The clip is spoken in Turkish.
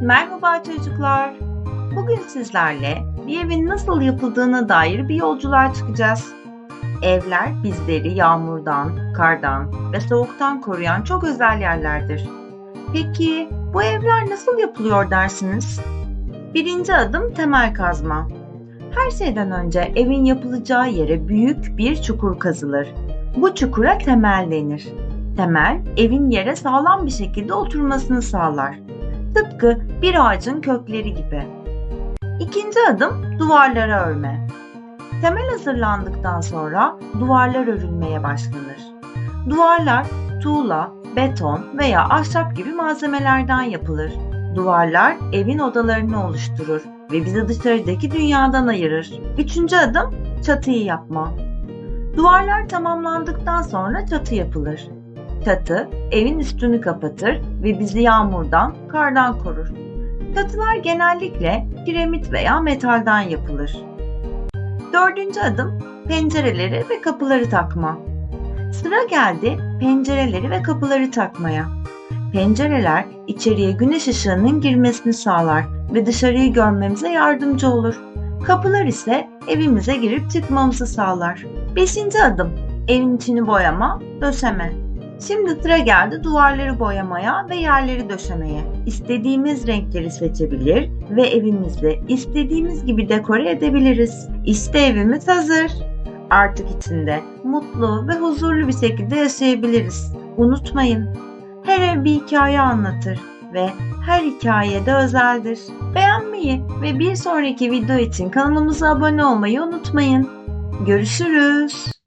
Merhaba çocuklar. Bugün sizlerle bir evin nasıl yapıldığına dair bir yolculuğa çıkacağız. Evler bizleri yağmurdan, kardan ve soğuktan koruyan çok özel yerlerdir. Peki bu evler nasıl yapılıyor dersiniz? Birinci adım temel kazma. Her şeyden önce evin yapılacağı yere büyük bir çukur kazılır. Bu çukura temel denir. Temel, evin yere sağlam bir şekilde oturmasını sağlar. Tıpkı bir ağacın kökleri gibi. İkinci adım duvarlara örme. Temel hazırlandıktan sonra duvarlar örülmeye başlanır. Duvarlar tuğla, beton veya ahşap gibi malzemelerden yapılır. Duvarlar evin odalarını oluşturur ve bizi dışarıdaki dünyadan ayırır. Üçüncü adım çatıyı yapma. Duvarlar tamamlandıktan sonra çatı yapılır. Çatı evin üstünü kapatır ve bizi yağmurdan, kardan korur. Çatılar genellikle kiremit veya metalden yapılır. Dördüncü adım pencereleri ve kapıları takma. Sıra geldi pencereleri ve kapıları takmaya. Pencereler içeriye güneş ışığının girmesini sağlar ve dışarıyı görmemize yardımcı olur. Kapılar ise evimize girip çıkmamızı sağlar. Beşinci adım evin içini boyama, döşeme. Şimdi sıra geldi duvarları boyamaya ve yerleri döşemeye. İstediğimiz renkleri seçebilir ve evimizi istediğimiz gibi dekore edebiliriz. İşte evimiz hazır. Artık içinde mutlu ve huzurlu bir şekilde yaşayabiliriz. Unutmayın, her ev bir hikaye anlatır ve her hikaye de özeldir. Beğenmeyi ve bir sonraki video için kanalımıza abone olmayı unutmayın. Görüşürüz.